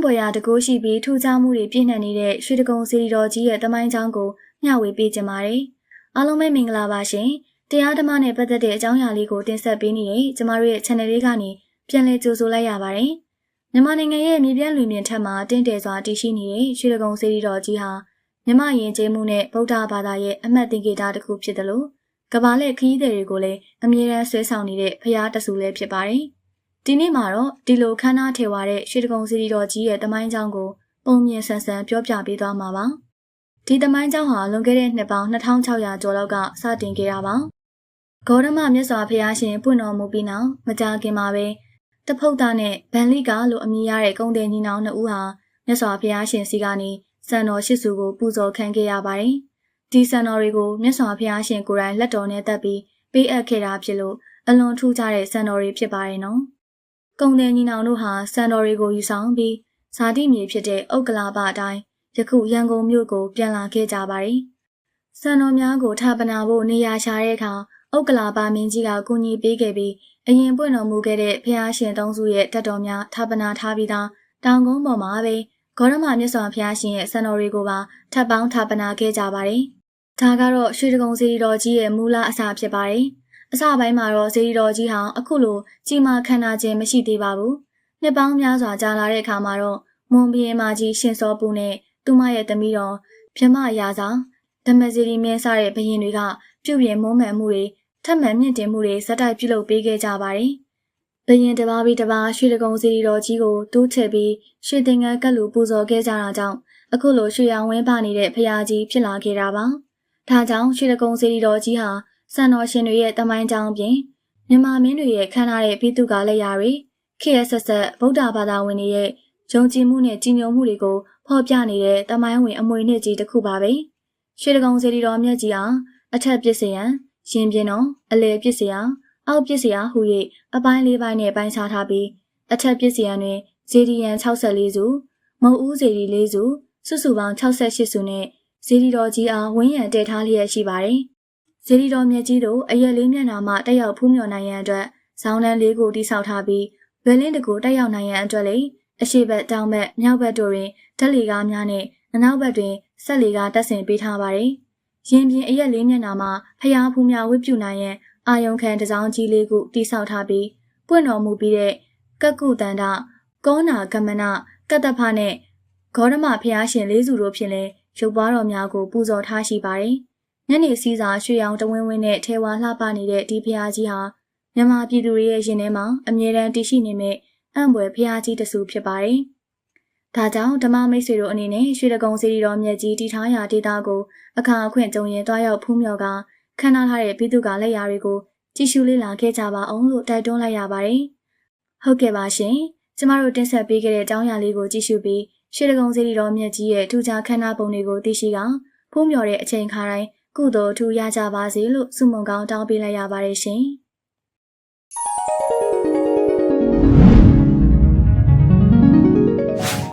န့်ပွဲရာတကိုးရှိပြီးထူးခြားမှုတွေပြည့်နှံ့နေတဲ့ရွှေတကုံစီရီတော်ကြီးရဲ့တမိုင်းကြောင်းကိုမျှဝေပေးကြပါမယ်။အားလုံးပဲမင်္ဂလာပါရှင်။တရားဓမ္မနဲ့ပတ်သက်တဲ့အကြောင်းအရာလေးကိုတင်ဆက်ပေးနေတယ်ကျမတို့ရဲ့ channel လေးကနေပြန်လည်ကြိုဆိုလိုက်ရပါတယ်။မြန်မာနိုင်ငံရဲ့မြေပြန့်လွင်ပြင်ထက်မှာတင့်တယ်စွာတည်ရှိနေတဲ့ရွှေတကုံစီရီတော်ကြီးဟာမြမယဉ်ကျေးမှုနဲ့ဗုဒ္ဓဘာသာရဲ့အမှတ်သင်္ကေတတစ်ခုဖြစ်တယ်လို့ကဘာလက်ခရီးသည်တွေကိုလည်းအမြဲတမ်းဆွဲဆောင်နေတဲ့ဖရားတဆူလည်းဖြစ်ပါတယ်။ ဒီနေ့မှာတော့ဒီလိုခမ်းနားထေဝါတဲ့ရွှေတကုံစီရီတော်ကြီးရဲ့တမိုင်းကြောင်းကိုပုံမြင်ဆန်ဆန်ပြောပြပေးသွားမှာပါ။ဒီတမိုင်းကြောင်းဟာလွန်ခဲ့တဲ့နှစ်ပေါင်း2600ကျော်လောက်ကစတင်ခဲ့တာပါ။ဂေါရမမြတ်စွာဘုရားရှင်ပွင့်တော်မူပြီးနောက်မကြာခင်မှာပဲတဖုတ်သားနဲ့ဗန်လိကာလို့အမည်ရတဲ့ကုန်းတဲ့ညီနောင်နှစ်ဦးဟာမြတ်စွာဘုရားရှင်စီကနေစံတော်ရှိစုကိုပူဇော်ခံခဲ့ရပါတယ်။ဒီစံတော်တွေကိုမြတ်စွာဘုရားရှင်ကိုယ်တိုင်လက်တော်နဲ့တက်ပြီးပေးအပ်ခဲ့တာဖြစ်လို့အလွန်ထူးခြားတဲ့စံတော်တွေဖြစ်ပါတယ်နော်။ ကုံတဲ့ညီနောင်တို့ဟာစံတော်တွေကိုယူဆောင်ပြီးဇာတိမြေဖြစ်တဲ့ဥက္ကလာပအတိုင်းယခုရန်ကုန်မြို့ကိုပြန်လာခဲ့ကြပါတယ်။စံတော်များကိုထာပနာဖို့နေရာရှာတဲ့အခါဥက္ကလာပမင်းကြီးကကူညီပေးခဲ့ပြီးအရင်ပွင့်တော်မူခဲ့တဲ့ဘုရားရှင်သုံးစုရဲ့တက်တော်များထာပနာထားပြီးသားတောင်ကုန်းပေါ်မှာပဲဂေါရမမြတ်စွာဘုရားရှင်ရဲ့စံတော်တွေကိုပါထပ်ပေါင်းထာပနာခဲ့ကြပါတယ်။ဒါကတော့ရွှေတကုံစီရီတော်ကြီးရဲ့မူလအစဖြစ်ပါတယ်။ အစပိုင်းမှာတော့စီရီတော်ကြီးဟာအခုလိုကြီးမားခမ်းနားခြင်းမရှိသေးပါဘူး။နှစ်ပေါင်းများစွာကြာလာတဲ့အခါမှာတော့မွန်ဘီယင်မကြီးရှင်စောပူနဲ့သူမရဲ့သမီးတော်မြမရာစာဓမ္မစီရီမင်းစားတဲ့ဘရင်တွေကပြုပြင်မွမ်းမံမှုတွေထပ်မံမြင့်တင်မှုတွေဇက်တိုက်ပြုလုပ်ပေးခဲ့ကြပါတယ်။ဘရင်တပါးပြီးတပါးရွှေတကုံစီရီတော်ကြီးကိုတိုးချဲ့ပြီးရွှေသင်္ကန်းကတ်လူပူဇော်ခဲ့ကြတာကြောင့်အခုလိုရွှေရောင်ဝင်းပါနေတဲ့ဖရာကြီးဖြစ်လာခဲ့တာပါ။ဒါကြောင့်ရွှေတကုံစီရီတော်ကြီးဟာ စံတော်ရှင်တွေရဲ့တမိုင်းကြောင်းပြင်မြန်မာမင်းတွေရဲ့ခမ်းနားတဲ့ပြည်သူကလက်ရာတွေခေတ်ဆက်ဆက်ဗုဒ္ဓဘာသာဝင်တွေရဲ့ယုံကြည်မှုနဲ့ကြည်ညိုမှုတွေကိုဖော်ပြနေတဲ့တမိုင်းဝင်အမွေနှစ်ကြီးတစ်ခုပါပဲ။ရွှေတကုံစီရီတော်မြတ်ကြီးဟာအထက်ပစ္စယံရှင်ပြင်းတော်အလယ်ပစ္စယံအောက်ပစ္စယဟူ၍အပိုင်းလေးပိုင်းနဲ့ပိုင်းခြားထားပြီးအထက်ပစ္စယတွင်ဇေဒီယန်64စုမုတ်ဦးဇေဒီ4စုစုစုပေါင်း68စုနဲ့ဇေဒီတော်ကြီးအားဝင်းရံတည်ထားလျက်ရှိပါတယ်။ ဇေဒီတော်မြတ်ကြီးတို့အရက်လေးမျက်နှာမှတက်ရောက်ဖူးမြော်နိုင်ရန်အတွက်ဇောင်းလန်းလေးကိုတိစောက်ထားပြီးဘယ်လင်းတကူတက်ရောက်နိုင်ရန်အတွက်လေအရှိဘက်တောင်ဘက်မြောက်ဘက်တို့တွင်ဓာတ်လီကားများနဲ့အနောက်ဘက်တွင်ဆက်လီကားတက်ဆင်ပေးထားပါတယ်။ရင်ပြင်အရက်လေးမျက်နှာမှာဖျားဖူးများဝတ်ပြုနိုင်ရန်အာယုံခံတစောင်းကြီးလေးကိုတိဆောက်ထားပြီးပွင့်တော်မူပြီးတဲ့ကကုတန္တကောနာကမနကတ္တဖနဲ့ဂေါရမဖျားရှင်လေးစုတို့ဖြင့်လည်းရုပ်ပွားတော်များကိုပူဇော်ထားရှိပါတယ်။ ညနေစည်းစာရွှေရောင်တဝင်းဝင်းနဲ့ထဲဝါလှပနေတဲ့ဒီဖျားကြီးဟာမြန်မာပြည်သူတွေရဲ့ရင်ထဲမှာအမြဲတမ်းတည်ရှိနေမဲ့အံ့ဖွယ်ဖျားကြီးတဆူဖြစ်ပါတယ်။ဒါကြောင့်ဓမ္မမိတ်ဆွေတို့အနေနဲ့ရွှေတကုံစီရီတော်မြတ်ကြီးတည်ထားရာဒေသကိုအခါအခွင့်ကြုံရင်တွားရောက်ဖူးမြော်ကခမ်းနားထားတဲ့ပြည်သူကလက်ရာတွေကိုကြည့်ရှုလေ့လာခဲ့ကြပါအောင်လို့တိုက်တွန်းလိုက်ရပါတယ်။ဟုတ်ကဲ့ပါရှင်။ကျမတို့တင်ဆက်ပေးခဲ့တဲ့အကြောင်းအရာလေးကိုကြည့်ရှုပြီးရှေတကုံစီရီတော်မြတ်ကြီးရဲ့ထူးခြားခမ်းနားပုံတွေကိုသိရှိကဖုံးမြော်တဲ့အချိန်ခါတိုင်း ကုသိုလ်ထူရကြပါစေလို့ဆုမွန်ကောင်းတောင်းပေးလိုက်ရပါတယ်ရှင်။